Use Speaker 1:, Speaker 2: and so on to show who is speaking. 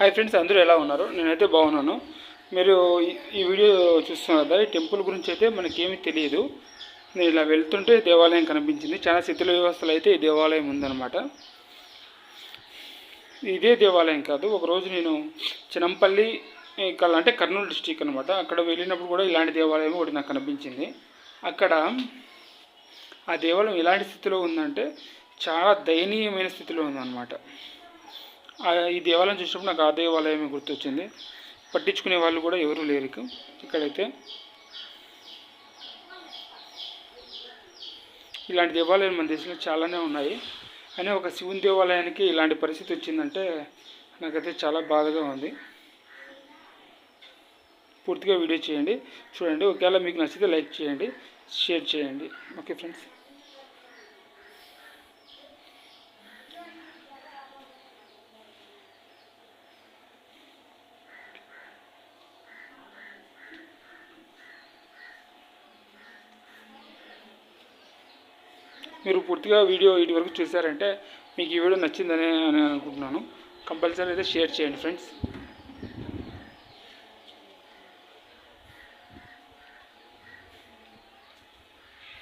Speaker 1: Hi friends అందరూ ఎలా ఉన్నారు? నేనైతే బాగున్నాను. మీరు ఈ- వీడియో చూస్తున్నారు కదా ఈ టెంపుల్ గురించి అయితే మనకేమీ తెలియదు. నేను ఇలా వెళ్తుంటే దేవాలయం కనిపించింది. చాలా శిథిల వ్యవస్థలు అయితే ఈ దేవాలయం ఉందన్నమాట. ఇదే దేవాలయం కాదు ఒకరోజు నేను చినంపల్లి అంటే కర్నూలు డిస్టిక్ అనమాట అక్కడ వెళ్ళినప్పుడు కూడా ఇలాంటి దేవాలయం ఒకటి నాకు కనిపించింది. అక్కడ ఆ దేవాలయం ఎలాంటి స్థితిలో ఉందంటే చాలా దయనీయమైన స్థితిలో ఉందన్నమాట. ఈ దేవాలయం చూసినప్పుడు నాకు ఆ దేవాలయమే గుర్తొచ్చింది. పట్టించుకునే వాళ్ళు కూడా ఎవరు లేరు ఇక్కడైతే ఇలాంటి దేవాలయాలు మన దేశంలో చాలానే ఉన్నాయి. కానీ ఒక శివుని దేవాలయానికి ఇలాంటి పరిస్థితి వచ్చిందంటే నాకైతే చాలా బాధగా ఉంది. పూర్తిగా వీడియో చేయండి. చూడండి. ఒకవేళ మీకు నచ్చితే లైక్ చేయండి షేర్ చేయండి. Okay friends. మీరు పూర్తిగా వీడియో ఇటు వరకు చూసారంటే మీకు ఈ వీడియో నచ్చిందని అని అనుకుంటున్నాను. కంపల్సరీ అయితే షేర్ చేయండి ఫ్రెండ్స్.